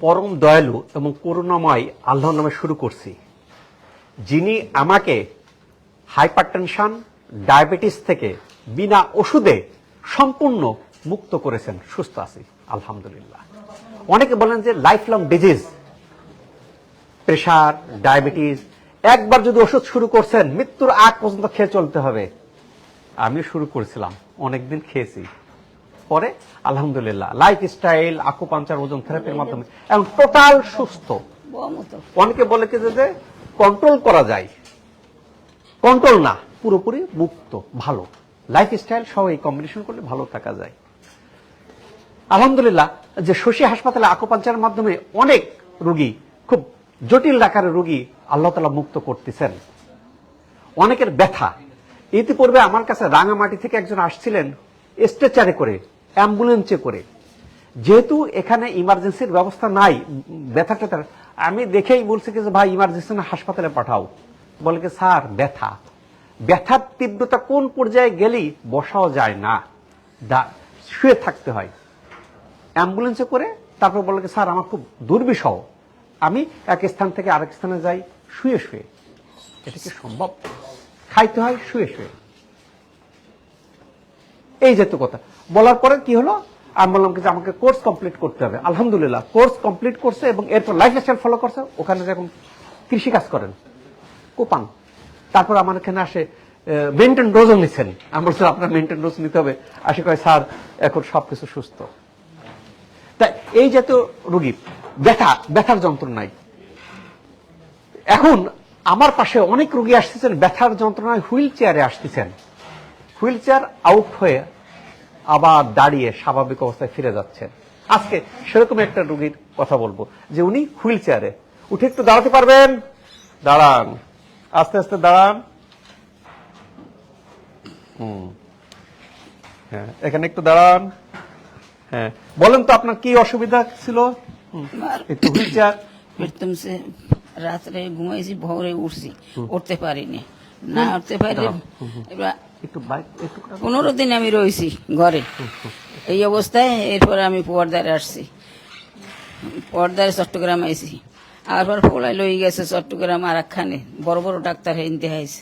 পরম দয়ালু এবং করুণাময় আল্লাহর নামে শুরু করছি। যিনি আমাকে হাইপারটেনশন, ডায়াবেটিস থেকে বিনা ওষুধে সম্পূর্ণ মুক্ত করেছেন। সুস্থ আছি, আলহামদুলিল্লাহ। অনেকে বলেন যে life long disease pressure diabetes একবার যদি ওষুধ শুরু করছেন, মৃত্যুর আগ পর্যন্ত খেয়ে চলতে হবে। আমি শুরু করেছিলাম, অনেকদিন খেয়েছি। পরে, আলহামদুলিল্লাহ। লাইফ স্টাইল আকুপাঞ্চার ওজন থেরাপির মাধ্যমে। এবং টোটাল সুস্থ। অনেকে বলে কি যে কন্ট্রোল করা যায়। কন্ট্রোল না, পুরোপুরি মুক্ত, ভালো। লাইফ স্টাইল সহ এই কম্বিনেশন করলে ভালো থাকা যায়। আলহামদুলিল্লাহ, যে শশী হাসপাতালে আকুপাঞ্চারের মাধ্যমে অনেক রুগী, খুব জটিল আকারের রুগী আল্লাহ তালা মুক্ত করতেছেন। অনেকের ব্যথা। ইতিপূর্বে আমার কাছে রাঙামাটি থেকে একজন আসছিলেন স্ট্রেচারে করে। অ্যাম্বুলেন্সে করে। যেহেতু এখানে ইমার্জেন্সির ব্যবস্থা নাই, ব্যথা ট্যাথার আমি দেখেই বলছি যে, ভাই ইমার্জেন্সি হাসপাতালে পাঠাও। বলে কি, স্যার, ব্যথা। ব্যথার তীব্রতা কোন পর্যায়ে গেলেই বসাও যায় না। শুয়ে থাকতে হয়। অ্যাম্বুলেন্সে করে তারপর বলে কি, স্যার, আমার খুব দুর্বিষহ। আমি এক স্থান থেকে আরেক স্থানে যাই, শুয়ে শুয়ে। এটা কি সম্ভব? খাইতে হয়, শুয়ে শুয়ে। এই যেত কথা। বলার পরে কি হলো? আমি বললাম যে আমাকে কোর্স কমপ্লিট করতে হবে। আলহামদুলিল্লাহ কোর্স কমপ্লিট করছে এবং এরপর লাইফ স্টাইল ফলো করছে। ওখানে যখন কৃষি কাজ করেন, কোপান। তারপর আমার এখানে আসে মেনটেন ডোজও নিচ্ছেন আমি বলছি, আপনার মেনটেন ডোজ নিতে হবে। আসে কয় স্যার এখন সবকিছু সুস্থ। তাই এই জাতীয় রোগী, ব্যথা, ব্যথার যন্ত্রণায় এখন আমার পাশে অনেক রুগী আসতেছেন, ব্যথার যন্ত্রণায় হুইল চেয়ারে আসতেছেন। হুইল চেয়ার আউট হয়ে আবার দাঁড়িয়ে স্বাভাবিক অবস্থায় ফিরে যাচ্ছেন। আজকে সেরকম একটা রোগীর কথা বলব যে উনি হুইল চেয়ারে উঠে একটু দাঁড়াতে পারবেন? দাঁড়ান। আস্তে আস্তে দাঁড়ান। হুম। হ্যাঁ এখানে একটু দাঁড়ান। হ্যাঁ বলেন তো আপনার কি অসুবিধা ছিল? একটু হুইল চেয়ার রাত্রে ঘুমাইছি ভোরে উঠছি। উঠতে পারিনি। না উঠতে পারি এবার পনেরো দিন আমি রয়েছি ঘরে। এই অবস্থায় এরপরে আমি পর্দারে আসছি। পর্দারে চট্টগ্রাম আইছি। আবার পোলাই লই গেছে চট্টগ্রাম আর একখানে বড় বড় ডাক্তার হিন্দি হাইছে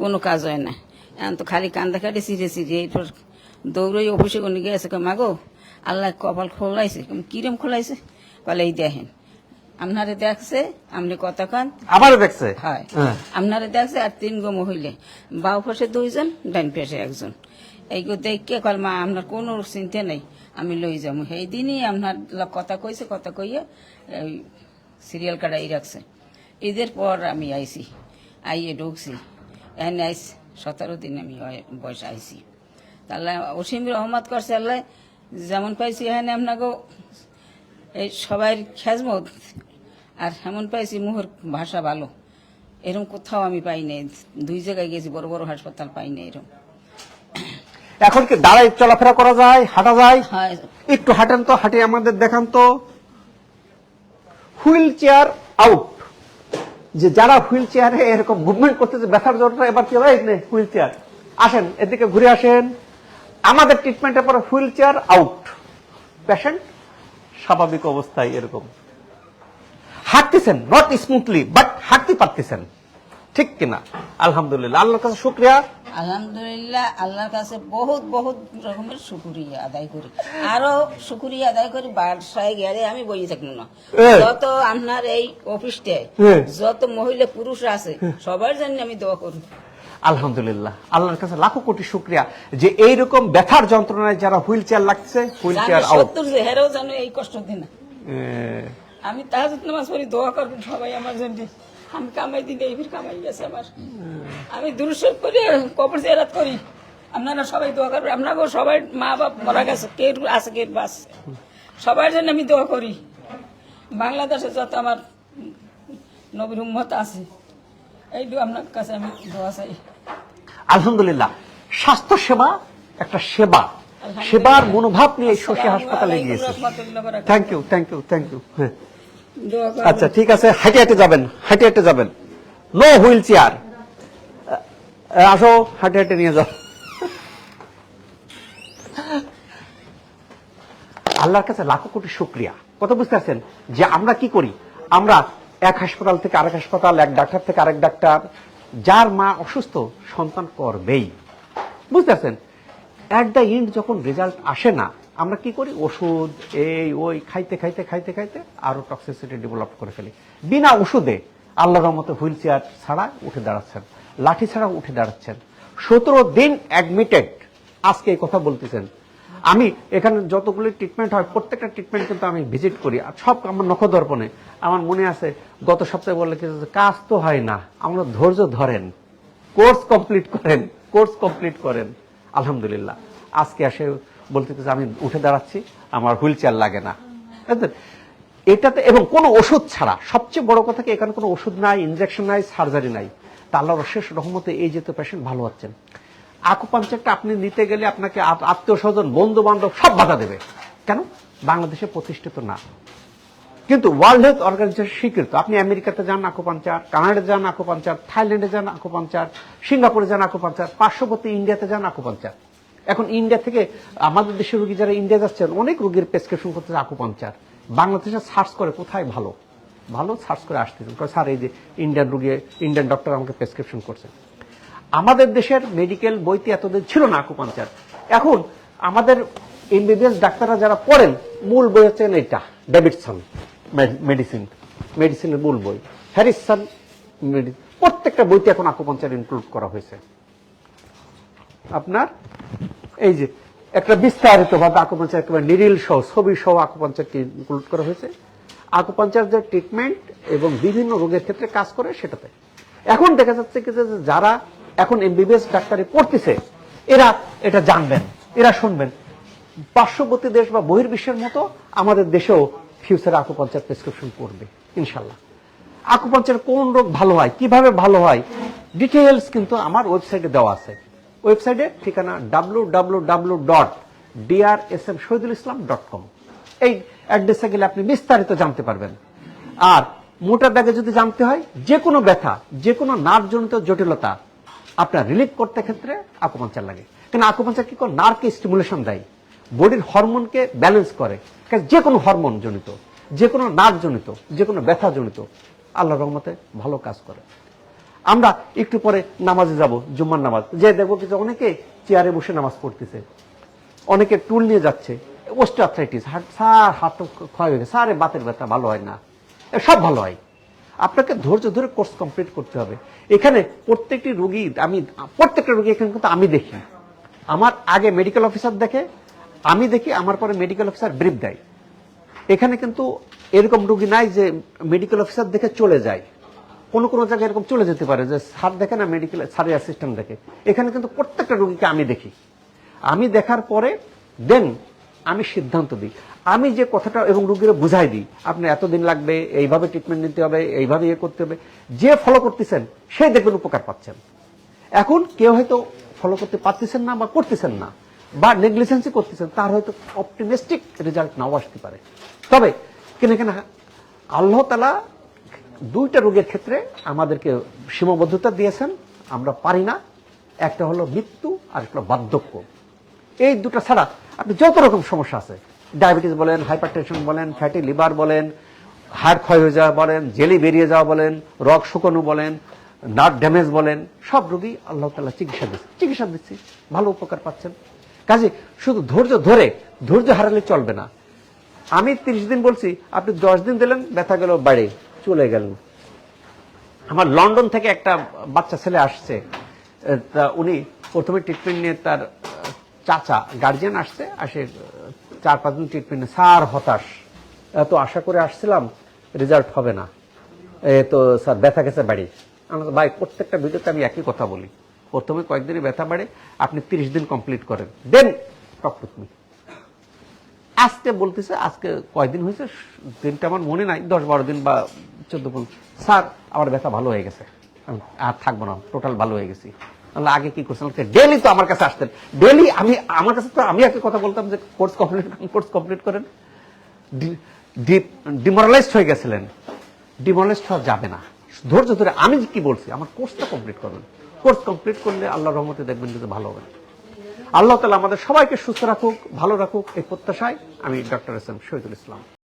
কোনো কাজ হয় না। এখন তো খালি কান্দা কাটি সিরে সিরে এরপর দৌড়ই অফিসে কোন গেছে মাগো, আল্লাহ কপাল খোলাইছে। কিরম খোলাইছে? বলে এই দেখেন আপনারে দেখছে আপনি কান। আবারও দেখছে? হয়। হ্যাঁ। আপনারা দেখছে আর তিন গো মহিলা। বাউ পাশে দুইজন ডাইন পাশে একজন। এই গো দেখে কল মা আপনার কোনো চিন্তা নেই আমি লই যাব। সেই দিনই আপনার কথা কইছে কথা কইয়ে এই সিরিয়াল কাটাই রাখছে। ঈদের পর আমি আইছি আইয়ে ঢুকছি। এনে আইস সতেরো দিন আমি বয়স আইছি। তাহলে অসীম রহমত করছে আল্লাহ যেমন পাইছি এখানে আপনাকে এই সবাই খেজমত আর এমন পাইছি মুহর ভাষা ভালো। এরকম কোথাও আমি পাই নাই। দুই জায়গায় গেছি বড় বড় হাসপাতাল পাই নাই এরকম এখন কি দাঁড়াই চলাফেরা করা যায় হাঁটা যায়? একটু হাঁটেন তো হাঁটে আমাদের দেখান তো। Wheelchair out. যে যারা হুইল চেয়ারে এরকম মুভমেন্ট করতেছে ব্যথার জন্য এবার কি হবে হুইল চেয়ার। আসেন এদিকে ঘুরে আসেন। আমাদের ট্রিটমেন্টের পরে হুইল চেয়ার আউট। পেশেন্ট স্বাভাবিক অবস্থায় এরকম। হাঁটতেছেন নট স্মুথলি বাট হাঁটতে পারতেছেন। ঠিক কিনা? আলহামদুলিল্লাহ। আল্লাহর কাছে শুক্রিয়া। আলহামদুলিল্লাহ আল্লাহর কাছে বহুত বহুত রকমের শুকুরিয়া আদায় করি। আরও শুকুরিয়া আদায় করি বাসায় গেলে আমি বই থাকব না। যত আপনার এই অফিসটায় যত মহিলা পুরুষ আছে সবার জন্য আমি দোয়া করি। আলহামদুলিল্লাহ। আল্লাহর কাছে লাখো কোটি শুক্রিয়া। যে এইরকম ব্যথার যন্ত্রণায় যারা হুইল চেয়ার লাগছে হুইল চেয়ার আউট হেরেও যেন এই কষ্ট দিন। আমি তাহাজুদ নামাজ পড়ি দোয়া করবেন সবাই আমার জন্য। আমি কামাই দিন এই ফির কামাই গেছে আমার। আমি দুরুসব করে কবর জিয়ারাত করি। আপনারা সবাই দোয়া করবেন। আপনাকেও সবাই মা বাপ মারা গেছে কে আছে কে বাস সবার জন্য আমি দোয়া করি। বাংলাদেশে যত আমার নবীর উম্মত আছে এই দোয়া আপনার কাছে আমি দোয়া চাই। আলহামদুলিল্লাহ স্বাস্থ্য সেবা একটা সেবা। সেবার মনোভাব নিয়ে শশী হাসপাতালে গিয়েছে। Thank you thank you thank you হ্যাঁ। আচ্ছা ঠিক আছে, হাঁটে হাঁটে যাবেন, হাঁটে হাঁটে যাবেন। নো হুইল চেয়ার আসো, হাঁটে হাঁটে নিয়ে যাও। আল্লাহর কাছে লাখো কোটি শুক্রিয়া। কত বুঝতে পারছেন? যে আমরা কি করি? আমরা এক হাসপাতাল থেকে আরেক হাসপাতাল, এক ডাক্তার থেকে আরেক ডাক্তার, যার মা অসুস্থ, সন্তান করবেই। বুঝতে পারছেন? অ্যাট দ্য এন্ড যখন রেজাল্ট আসে না আমরা কি করি? ওষুধ এই ওই খাইতে খাইতে খাইতে খাইতে আরও টক্সিসিটি ডেভেলপ করে ফেলি। বিনা ওষুধে আল্লাহর মতো হুইল চেয়ার ছাড়া উঠে দাঁড়াচ্ছেন লাঠি ছাড়া উঠে দাঁড়াচ্ছেন। সতেরো দিন অ্যাডমিটেড আজকে এই কথা বলতেছেন। আমি এখানে যতগুলি ট্রিটমেন্ট হয় প্রত্যেকটা ট্রিটমেন্ট কিন্তু আমি ভিজিট করি। আর সব আমার নখদর্পণে। আমার মনে আছে গত সপ্তাহে বললে কি যে, কাজ তো হয় না। আমরা ধৈর্য ধরেন। কোর্স কমপ্লিট করেন। কোর্স কমপ্লিট করেন। আলহামদুলিল্লাহ। আজকে এসে বলতে আমি উঠে দাঁড়াচ্ছি, আমার হুইল চেয়ার লাগে না। এটাতে, এবং কোনো ওষুধ ছাড়া, সবচেয়ে বড় কথা কি, এখানে কোনো ওষুধ নাই ইনজেকশন নাই সার্জারি নাই। তা আল্লাহর অশেষ রহমতে এই যেহেতু পেশেন্ট ভালো হচ্ছেন আকুপাঞ্চারটা আপনি নিতে গেলে আপনাকে আত্মীয় স্বজন বন্ধু বান্ধব সব বাধা দেবে। কেন? বাংলাদেশে প্রতিষ্ঠিত না। কিন্তু ওয়ার্ল্ড হেলথ অর্গানাইজেশন স্বীকৃত। আপনি আমেরিকাতে যান, আকুপাঞ্চার, কানাডা যান, আকুপাঞ্চার, থাইল্যান্ডে যান, আকুপাঞ্চার, সিঙ্গাপুরে যান, আকুপাঞ্চার, পার্শ্ববর্তী ইন্ডিয়াতে যান, আকুপাঞ্চার। এখন ইন্ডিয়া থেকে আমাদের দেশের রুগী যারা ইন্ডিয়া যাচ্ছেন, অনেক রোগীর প্রেসক্রিপশন করতেছে আকুপাঞ্চার বাংলাদেশে সার্চ করে কোথায় ভালো? ভালো সার্চ করে আসতেছেন স্যার, এই যে ইন্ডিয়ান রুগী ইন্ডিয়ান ডক্টর আমাকে প্রেসক্রিপশন করছে। আমাদের দেশের মেডিকেল বইতে এতদিন ছিল না আকুপাঞ্চার এখন আমাদের এমবিবিএস ডাক্তাররা যারা পড়েন, মূল বই হচ্ছেন এটা ডেভিডসন মেডিসিন মেডিসিনের মূল বই। হ্যারিসন প্রত্যেকটা বইতে এখন আকুপাঞ্চার ইনক্লুড করা হয়েছে। আপনার? এই যে, একটা বিস্তারিত ভাবে আকুপাঞ্চার একেবারে নিরিল সহ, ছবি সহ আকুপাঞ্চারকে ইনক্লুড করা হয়েছে। আকুপাঞ্চার যে ট্রিটমেন্ট এবং বিভিন্ন রোগের ক্ষেত্রে কাজ করে সেটাতে। এখন দেখা যাচ্ছে কি যে যারা এখন এমবিবিএস ডাক্তারি পড়তেছে, এরা এটা জানবেন, এরা শুনবেন। পার্শ্ববর্তী দেশ বা বহির্বিশ্বের মতো আমাদের দেশেও ফিউচারে আকুপাঞ্চার প্রেসক্রিপশন করবে ইনশাল্লাহ। আকুপাঞ্চার কোন রোগ ভালো হয়, কীভাবে ভালো হয় ডিটেইলস কিন্তু আমার ওয়েবসাইটে দেওয়া আছে। ওয়েবসাইটের ঠিকানা W W W dot DR S M Shahidul Islam dot com এই অ্যাড্রেসে গেলে আপনি বিস্তারিত জানতে পারবেন। আর মোটা ব্যাগে যদি জানতে হয় যে কোনো ব্যথা যে কোনো নার্ভজনিত জটিলতা, আপনার রিলিফ করতে ক্ষেত্রে আকুপাঞ্চার লাগে। কেন আকুপাঞ্চার কি করে? নার্ভকে স্টিমুলেশন দেয়। বডির হরমোনকে ব্যালেন্স করে। যে কোনো হরমোন জনিত যে কোনো নার্ভ জনিত যে কোনো ব্যথা জনিত আল্লাহ রহমতে ভালো কাজ করে। আমরা একটু পরে নামাজে যাব, জুম্মার নামাজ। যে দেখব কিছু অনেকে চেয়ারে বসে নামাজ পড়তেছে। অনেকে টুল নিয়ে যাচ্ছে। ওস্ট আর্থ্রাইটিস, হাট, স্যার, হাত ক্ষয় হয়ে গেছে। স্যার বাতের ব্যথা, ভালো হয় না। সব ভালো হয়। আপনাকে ধৈর্য ধরে কোর্স কমপ্লিট করতে হবে। এখানে প্রত্যেকটি রুগী, আমি, প্রত্যেকটা রুগী এখানে কিন্তু আমি দেখি। আমার আগে মেডিকেল অফিসার দেখে, আমি দেখি, আমার পরে মেডিকেল অফিসার ব্রিফ দেয়। এখানে কিন্তু এরকম রুগী নাই যে মেডিকেল অফিসার দেখে চলে যায়। কোন কোন জায়গায় এরকম চলে যেতে পারে যে স্যার দেখে না মেডিকেল স্যারের অ্যাসিস্ট্যান্ট দেখে। এখানে কিন্তু প্রত্যেকটা রুগীকে আমি দেখি। আমি দেখার পরে দেন আমি সিদ্ধান্ত দিই। আমি যে কথাটা এবং রুগীরা বুঝাই দিই আপনার এতদিন লাগবে, এইভাবে ট্রিটমেন্ট নিতে হবে, এইভাবে ইয়ে করতে হবে। যে ফলো করতেছেন সেই দেখবেন উপকার পাচ্ছেন। এখন কেউ হয়তো ফলো করতে পারতেছেন না বা করতেছেন না, বা নেগলিজেন্সি করতেছেন, তার হয়তো অপটিমিস্টিক রেজাল্ট নাও আসতে পারে। তবে কেন কেন আল্লাহ তালা দুইটা রোগের ক্ষেত্রে আমাদেরকে সীমাবদ্ধতা দিয়েছেন, আমরা পারি না। একটা হলো মৃত্যু আর একটা বার্ধক্য। এই দুটো ছাড়া আপনি যত রকম সমস্যা আছে, ডায়াবেটিস বলেন, হাইপারটেনশন বলেন, ফ্যাটি লিভার বলেন, হাড় ক্ষয় হয়ে যাওয়া বলেন, জেলি বেরিয়ে যাওয়া বলেন রক শুকনো বলেন নার্ভ ড্যামেজ বলেন, সব রোগী আল্লাহ তালা চিকিৎসা দিচ্ছে চিকিৎসা দিচ্ছি ভালো উপকার পাচ্ছেন। কাজে শুধু ধৈর্য ধরে, ধৈর্য হারালে চলবে না। আমি তিরিশ দিন বলছি, আপনি দশ দিন দিলেন, ব্যথা গেল বাড়ি চলে গেলেন আমার লন্ডন থেকে একটা বাচ্চা ছেলে আসছে। তা উনি প্রথমে ট্রিটমেন্ট নিয়ে তার চাচা গার্জিয়ান আসছে, আসে চার পাঁচ দিন ট্রিটমেন্ট স্যার, হতাশ। এত আশা করে আসছিলাম রেজাল্ট হবে না। এ, তো স্যার, ব্যথা গেছে বাড়ি। আমরা ভাই, প্রত্যেকটা ভিডিওতে আমি একই কথা বলি। প্রথমে কয়েকদিনই ব্যথা বাড়ে, আপনি তিরিশ দিন কমপ্লিট করেন। দেন টক আজকে বলতেছে, আজকে কয়দিন হয়েছে? দিনটা আমার মনে নাই, দশ বারো দিন বা চোদ্দ পনেরো স্যার, আমার ব্যথা ভালো হয়ে গেছে। আর থাকব না টোটাল ভালো হয়ে গেছি। আগে কি করছিলাম? ডেলি তো আমার কাছে আসতেন। ডেলি আমি, আমার কাছে তো আমি একটা কথা বলতাম যে কোর্স কমপ্লিট কোর্স কমপ্লিট করেন। ডিমোরালাইজড হয়ে গেছিলেন। ডিমোরালাইজড হওয়া যাবে না। ধৈর্য ধরে আমি কি বলছি, আমার কোর্সটা কমপ্লিট করবেন কোর্স কমপ্লিট করলে আল্লাহ রহমতে দেখবেন যদি ভালো হবে। আল্লাহ তালা আমাদের সবাইকে সুস্থ রাখুক, ভালো রাখুক। এই প্রত্যাশায় আমি doctor S M Shahidul Islam.